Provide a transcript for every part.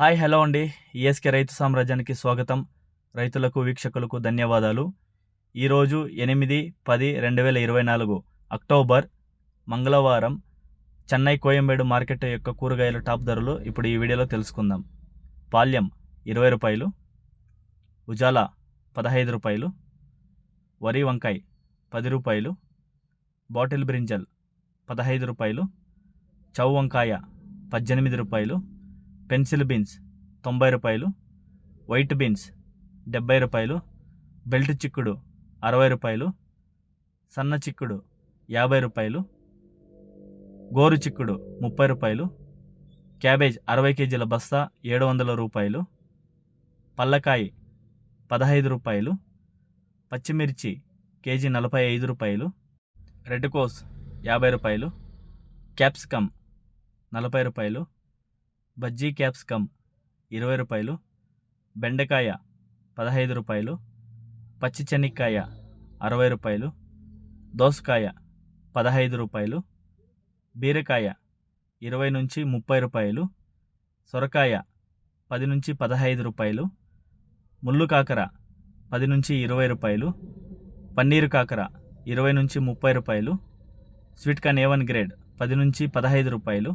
Hi hello అండి. ESK రైతు సామ్రాజ్యానికి స్వాగతం. రైతులకు వీక్షకులకు ధన్యవాదాలు. ఈరోజు ఎనిమిది పది రెండు వేల ఇరవై నాలుగు అక్టోబర్ మంగళవారం చెన్నై కోయంబేడు మార్కెట్ యొక్క కూరగాయల టాప్ ధరలు ఇప్పుడు ఈ వీడియోలో తెలుసుకుందాం. పాల్యం ఇరవై రూపాయలు ఉజాల పదహైదు రూపాయలు వరి వంకాయ పది రూపాయలు బాటిల్ బ్రింజల్ పదహైదు రూపాయలు చౌ వంకాయ పద్దెనిమిది రూపాయలు పెన్సిల్ బీన్స్ తొంభై రూపాయలు వైట్ బీన్స్ డెబ్బై రూపాయలు బెల్ట్ చిక్కుడు అరవై రూపాయలు సన్న చిక్కుడు యాభై రూపాయలు గోరు చిక్కుడు ముప్పై రూపాయలు క్యాబేజ్ అరవై కేజీల బస్తా ఏడు వందల రూపాయలు పల్లకాయ పదహైదు రూపాయలు పచ్చిమిర్చి కేజీ నలభై ఐదు రూపాయలు రెడ్ కోస్ యాభై రూపాయలు క్యాప్సికమ్ నలభై రూపాయలు బజ్జీ క్యాప్సికమ్ ఇరవై రూపాయలు బెండకాయ పదహైదు రూపాయలు పచ్చి చెనిక్కాయ అరవై రూపాయలు దోసకాయ పదహైదు రూపాయలు బీరకాయ ఇరవై నుంచి ముప్పై రూపాయలు సొరకాయ పది నుంచి పదహైదు రూపాయలు ముళ్ళు కాకర పది నుంచి ఇరవై రూపాయలు పన్నీరు కాకర ఇరవై నుంచి ముప్పై రూపాయలు స్వీట్ కార్న్ వన్ గ్రేడ్ పది నుంచి పదహైదు రూపాయలు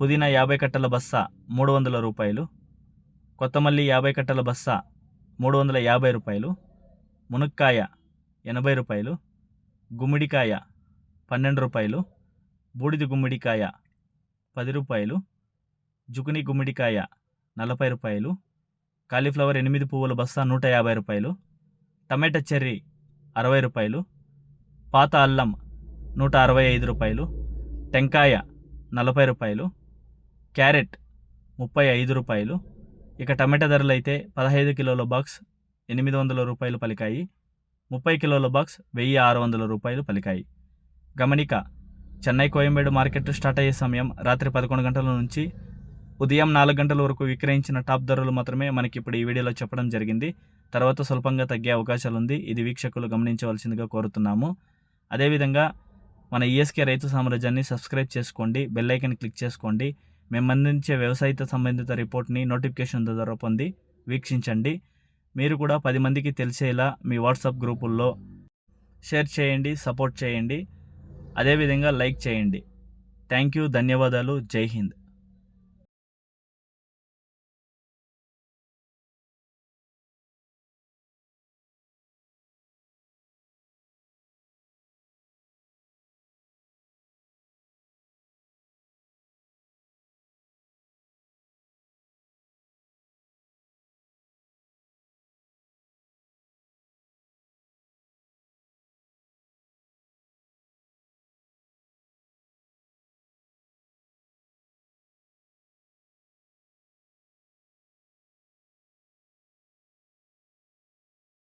పుదీనా యాభై కట్టల బస్సా మూడు వందల రూపాయలు కొత్తమల్లి యాభై కట్టల బస్సా మూడు వందల యాభై రూపాయలు మునక్కాయ ఎనభై రూపాయలు గుమ్మిడికాయ పన్నెండు రూపాయలు బూడిద గుమ్మిడికాయ పది రూపాయలు జుకుని గుమ్మిడికాయ నలభై రూపాయలు కాలీఫ్లవర్ ఎనిమిది పువ్వుల బస్తా నూట యాభై రూపాయలు టమాటా చెర్రీ అరవై రూపాయలు పాత అల్లం నూట అరవై ఐదు రూపాయలు టెంకాయ నలభై రూపాయలు క్యారెట్ ముప్పై ఐదు రూపాయలు. ఇక టమాటా ధరలు అయితే పదహైదు కిలోల బాక్స్ ఎనిమిది వందల రూపాయలు పలికాయి. ముప్పై కిలోల బాక్స్ వెయ్యి ఆరు వందల రూపాయలు పలికాయి. గమనిక చెన్నై కోయంబేడు మార్కెట్ స్టార్ట్ అయ్యే సమయం రాత్రి పదకొండు గంటల నుంచి ఉదయం నాలుగు గంటల వరకు విక్రయించిన టాప్ ధరలు మాత్రమే మనకి ఇప్పుడు ఈ వీడియోలో చెప్పడం జరిగింది. తర్వాత స్వల్పంగా తగ్గే అవకాశాలు ఉంది. ఇది వీక్షకులు గమనించవలసిందిగా కోరుతున్నాము. అదేవిధంగా మన ఈఎస్కే రైతు సామ్రాజ్యాన్ని సబ్స్క్రైబ్ చేసుకోండి. బెల్ ఐకన్ క్లిక్ చేసుకోండి. మేము అందించే వ్యవసాయత సంబంధిత రిపోర్ట్ని నోటిఫికేషన్ ద్వారా పొంది వీక్షించండి. మీరు కూడా పది మందికి తెలిసేలా మీ వాట్సాప్ గ్రూపుల్లో షేర్ చేయండి సపోర్ట్ చేయండి. అదేవిధంగా లైక్ చేయండి. థ్యాంక్ యూ ధన్యవాదాలు. జై హింద్.